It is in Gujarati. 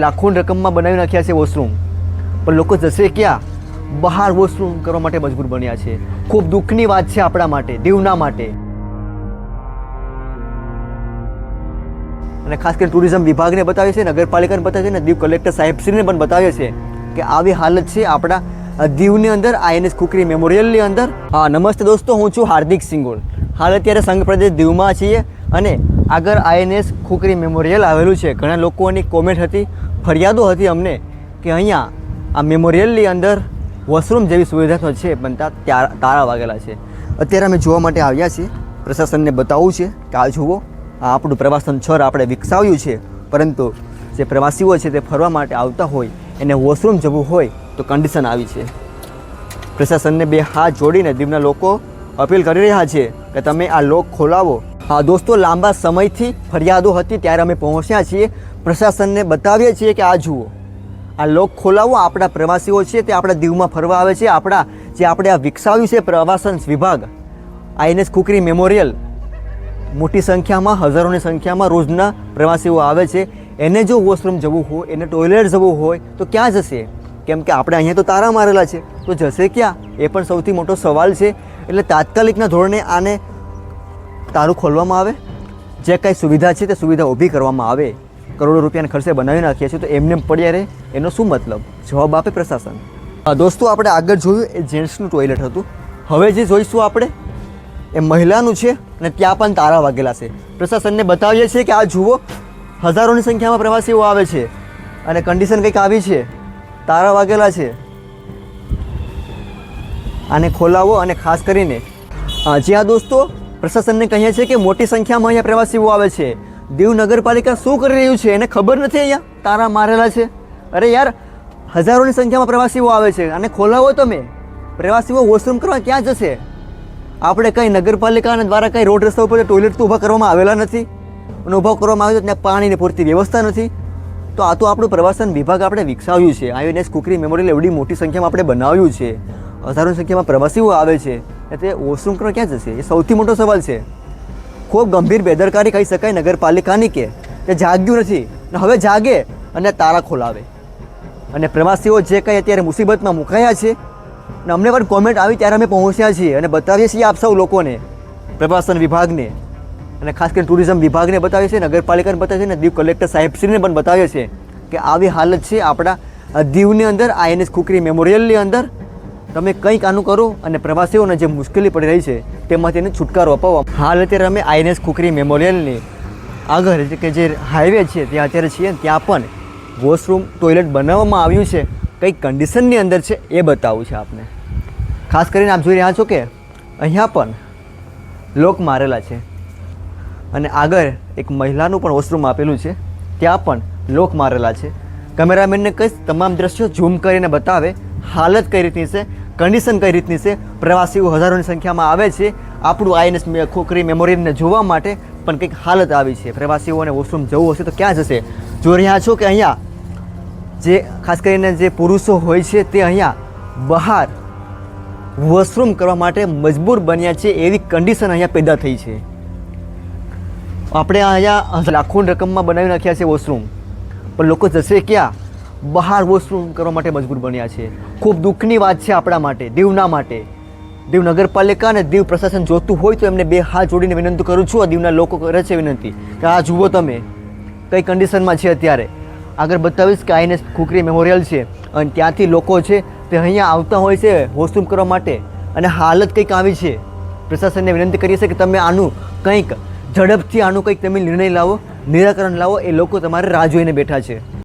લાખોની રકમમાં બનાવી નાખ્યા છે વોશરૂમ પણ લોકો જશે ક્યાં? બહાર વોશરૂમ કરવા માટે મજબૂર બન્યા છે. ખૂબ દુઃખની વાત છે આપણા માટે, દીવના માટે. અને ખાસ કરીને ટુરિઝમ વિભાગને બતાવે છે, નગરપાલિકાને બતાવે છે ને દીવ કલેક્ટર સાહેબશ્રીને પણ બતાવે છે કે આવી હાલત છે આપણા દીવની અંદર આઈએનએસ ખુકરી મેમોરિયલની અંદર. હા, નમસ્તે દોસ્તો, હું છું હાર્દિક સિંગોલ. હાલ અત્યારે સંઘ પ્રદેશ દીવમાં છીએ અને આગળ આઈએનએસ ખોકરી મેમોરિયલ આવેલું છે. ઘણા લોકોની કોમેન્ટ હતી, ફરિયાદો હતી અમને કે અહીંયા આ મેમોરિયલની અંદર વોશરૂમ જેવી સુવિધા તો છે, પણ ત્યાં તારા વાગેલા છે. અત્યારે અમે જોવા માટે આવ્યા છીએ. પ્રશાસનને બતાવવું છે કે આ જુઓ, આ આપણું પ્રવાસન સ્થળ આપણે વિકસાવ્યું છે. પરંતુ જે પ્રવાસીઓ છે તે ફરવા માટે આવતા હોય, એને વોશરૂમ જવું હોય, તો કન્ડિશન આવી છે. પ્રશાસનને બે હાથ જોડીને દીવના લોકો અપીલ કરી રહ્યા છે કે તમે આ લોક ખોલાવો. દોસ્તો, લાંબા સમયથી ફરિયાદો હતી, ત્યારે અમે પહોંચ્યા છીએ. પ્રશાસનને બતાવીએ છીએ કે આ જુઓ. આ લોક ખોલાવો, આપણા પ્રવાસીઓ છે, તે આપણા દીવમાં ફરવા આવે છે. આપણા, જે આપણે આ વિકસાવ્યું છે, પ્રવાસન વિભાગ આઈએનએસ કુકરી મેમોરિયલ, મોટી સંખ્યામાં, હજારોની સંખ્યામાં રોજના પ્રવાસીઓ આવે છે. એને જો વોશરૂમ જવું હોય, એને ટોયલેટ જવું હોય, તો ક્યાં જશે? કેમ કે આપણે અહીંયા તો તારા મારેલા છે. તો જશે ક્યાં? એ પણ સૌથી મોટો સવાલ છે. એટલે તાત્કાલિકના ધોરણે આને તારું ખોલવામાં આવે? જે કાંઈ સુવિધા છે તે સુવિધા ઊભી કરવામાં આવે. કરોડો રૂપિયાના ખર્ચે બનાવી નાખીએ છીએ તો એમને એમ પડ્યા રહે. એનો શું મતલબ? જવાબ આપે પ્રશાસન. દોસ્તો, આપણે આગળ જોયું એ જેન્ટ્સનું ટોયલેટ હતું. હવે જે જોઈશું આપણે, એ મહિલાનું છે અને ત્યાં પણ તારા વાગેલા છે. પ્રશાસનને બતાવીએ છીએ કે આ જુઓ, હજારોની સંખ્યામાં પ્રવાસીઓ આવે છે અને કન્ડિશન કંઈક આવી છે. તારા વાગેલા છે. આને ખોલાવો અને ખાસ કરીને જ્યાં દોસ્તો પ્રશાસનને કહીએ છીએ કે મોટી સંખ્યામાં અહીંયા પ્રવાસીઓ આવે છે. દીવ નગરપાલિકા શું કરી રહ્યું છે એને ખબર નથી અહીંયા? તારા મારેલા છે. અરે યાર, હજારોની સંખ્યામાં પ્રવાસીઓ આવે છે અને ખોલાવો તમે. પ્રવાસીઓ વોશરૂમ કરવા ક્યાં જશે? આપણે કંઈ નગરપાલિકાના દ્વારા કંઈ રોડ રસ્તા ઉપર ટોયલેટ તો ઊભા કરવામાં આવેલા નથી? અને ઊભા કરવામાં આવે તો ત્યાં પાણીની પૂરતી વ્યવસ્થા નથી? તો આ તો આપણું પ્રવાસન વિભાગ આપણે વિકસાવ્યું છે. આઈએનએસ કુકરી મેમોરિયલ એવડી મોટી સંખ્યામાં આપણે બનાવ્યું છે. હજારોની સંખ્યામાં પ્રવાસીઓ આવે છે. એટલે કરવા ક્યાં જશે? એ સૌથી મોટો સવાલ છે. ખૂબ ગંભીર બેદરકારી કહી શકાય નગરપાલિકાની કે તે જાગ્યું નથી. ને હવે જાગે અને તારા ખોલાવે. અને પ્રવાસીઓ જે કંઈ અત્યારે મુસીબતમાં મુકાયા છે અને અમને પણ કોમેન્ટ આવી ત્યારે અમે પહોંચ્યા છીએ અને બતાવીએ છીએ આપ સૌ લોકોને, પ્રવાસન વિભાગને, અને ખાસ કરીને ટુરિઝમ વિભાગને બતાવીએ છીએ, નગરપાલિકાને બતાવીએ છીએ અને દીવ કલેક્ટર સાહેબશ્રીને પણ બતાવીએ છીએ કે આવી હાલત છે આપણા દીવની અંદર આઈએનએસ ખુકરી મેમોરિયલની અંદર તમે કંઈક આનું કરો અને પ્રવાસીઓને જે મુશ્કેલી પડી રહી છે, તેમાંથી એને છુટકારો અપાવો. હાલ અત્યારે અમે આઈએનએસ ખુકરી મેમોરિયલની આગળ કે જે હાઈવે છે, ત્યાં અત્યારે છીએ, ત્યાં પણ વોશરૂમ, ટોયલેટ બનાવવામાં આવ્યું છે. કઈ કન્ડિશનની અંદર છે એ બતાવવું છે આપને. ખાસ કરીને આપ જોઈ રહ્યા છો કે અહીંયા પણ લોક મારેલા છે. અને આગળ એક મહિલાનું પણ વોશરૂમ આપેલું છે, ત્યાં પણ લોક મારેલા છે. કેમેરામેનને કંઈ તમામ દ્રશ્યો ઝૂમ કરીને બતાવે. હાલત કઈ રીતની છે? કન્ડિશન કઈ રીતની છે? પ્રવાસીઓ હજારોની સંખ્યામાં આવે છે. આપણું આઈએનએસ ખોખરી મેમોરિયલને જોવા માટે પણ કંઈક હાલત આવી છે. પ્રવાસીઓને વોશરૂમ જવું હશે તો ક્યાં જશે? જો રહ્યા છો કે અહીંયા, જે ખાસ કરીને જે પુરુષો હોય છે તે અહીંયા બહાર વોશરૂમ કરવા માટે મજબૂર બન્યા છે એવી કન્ડિશન અહીંયા પેદા થઈ છે. આપણે અહીંયા લાખોની રકમમાં બનાવી નાખ્યા છે વોશરૂમ. પણ લોકો જશે ક્યાં? બહાર વોશરૂમ કરવા માટે મજબૂર બન્યા છે. ખૂબ દુઃખની વાત છે આપણા માટે, દીવના માટે. દીવ નગરપાલિકા અને દીવ પ્રશાસન જોતું હોય તો એમને બે હાથ જોડીને વિનંતી કરું છું, આ દીવના લોકો કરે છે વિનંતી. કે આ જુઓ તમે, કઈ કન્ડિશનમાં છે અત્યારે. આગળ બતાવીશ કે આઈએનએસ ખુકરી મેમોરિયલ છે અને ત્યાંથી લોકો છે તે અહીંયા આવતા હોય છે વોશરૂમ કરવા માટે. અને હાલત કંઈક આવી છે. પ્રશાસનને વિનંતી કરીએ છીએ કે તમે આનું કંઈક ઝડપથી આનું કંઈક તમે નિર્ણય લાવો, નિરાકરણ લાવો, એ લોકો તમારે રાહ જોઈને બેઠા છે.